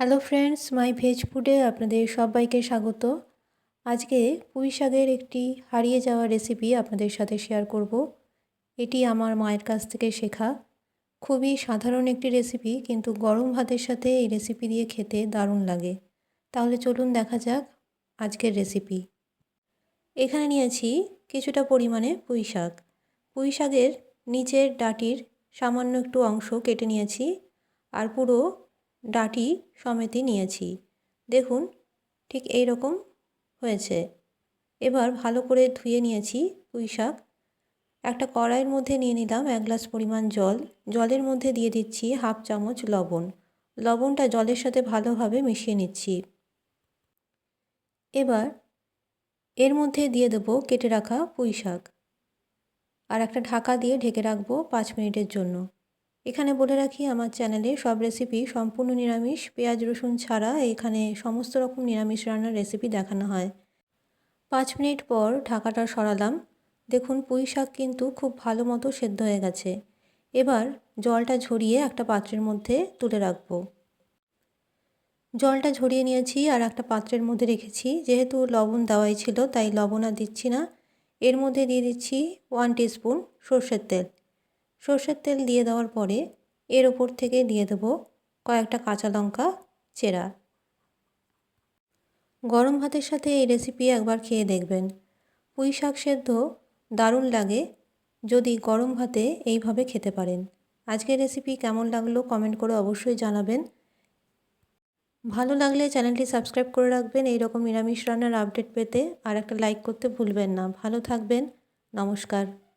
Hello friends মাই veg ফুডে আপনাদের সবাইকে স্বাগত। আজকে পুঁই শাকের একটি হারিয়ে যাওয়া রেসিপি আপনাদের সাথে শেয়ার করব। এটি আমার মায়ের কাছ থেকে শেখা। খুবই সাধারণ একটি রেসিপি কিন্তু গরম ভাতের সাথে এই রেসিপি দিয়ে খেতে দারুণ লাগে। তাহলে চলুন দেখা যাক আজকের রেসিপি এখানে নিয়েছি কিছুটা পরিমাণে পুঁই শাক। পুঁই শাকের নিচের ডাটির সামান্য একটু অংশ কেটে নিয়েছি, আর পুরো ডাটি সমেতই নিয়েছি। দেখুন, ঠিক এই রকম হয়েছে। এবার ভালো করে ধুয়ে নিয়েছি পুঁই শাক। একটা কড়াইয়ের মধ্যে নিয়ে নিলাম এক গ্লাস পরিমাণ জল। জলের মধ্যে দিয়ে দিচ্ছি হাফ চামচ লবণ। লবণটা জলের সাথে ভালোভাবে মিশিয়ে নিচ্ছি। এবার এর মধ্যে দিয়ে দেবো কেটে রাখা পুঁই শাক। আর একটা ঢাকা দিয়ে ঢেকে রাখব পাঁচ মিনিটের জন্য। এখানে বলে রাখি, আমার চ্যানেলে সব রেসিপি সম্পূর্ণ নিরামিষ। পেঁয়াজ, রসুন ছাড়া এখানে সমস্ত রকম নিরামিষ রান্নার রেসিপি দেখানো হয়। পাঁচ মিনিট পর ঢাকাটা সরালাম। দেখুন, পুঁই শাক কিন্তু খুব ভালো মতো সেদ্ধ হয়ে গেছে। এবার জলটা ঝরিয়ে একটা পাত্রের মধ্যে তুলে রাখব। জলটা ঝরিয়ে নিয়েছি আর একটা পাত্রের মধ্যে রেখেছি। যেহেতু লবণ দেওয়াই ছিল, তাই লবণ আর দিচ্ছি না। এর মধ্যে দিয়ে দিচ্ছি ওয়ান টিস্পুন সর্ষের তেল। সর্ষের তেল দিয়ে দেওয়ার পরে এর ওপর থেকে দিয়ে দেবো কয়েকটা কাঁচা লঙ্কা চেরা। গরম ভাতের সাথে এই রেসিপি একবার খেয়ে দেখবেন। পুঁই শাক সেদ্ধ দারুণ লাগে যদি গরম ভাতে এইভাবে খেতে পারেন। আজকের রেসিপি কেমন লাগল কমেন্ট করে অবশ্যই জানাবেন। ভালো লাগলে চ্যানেলটি সাবস্ক্রাইব করে রাখবেন। এই রকম নিরামিষ রান্নার আপডেট পেতে আর একটা লাইক করতে ভুলবেন না। ভালো থাকবেন। নমস্কার।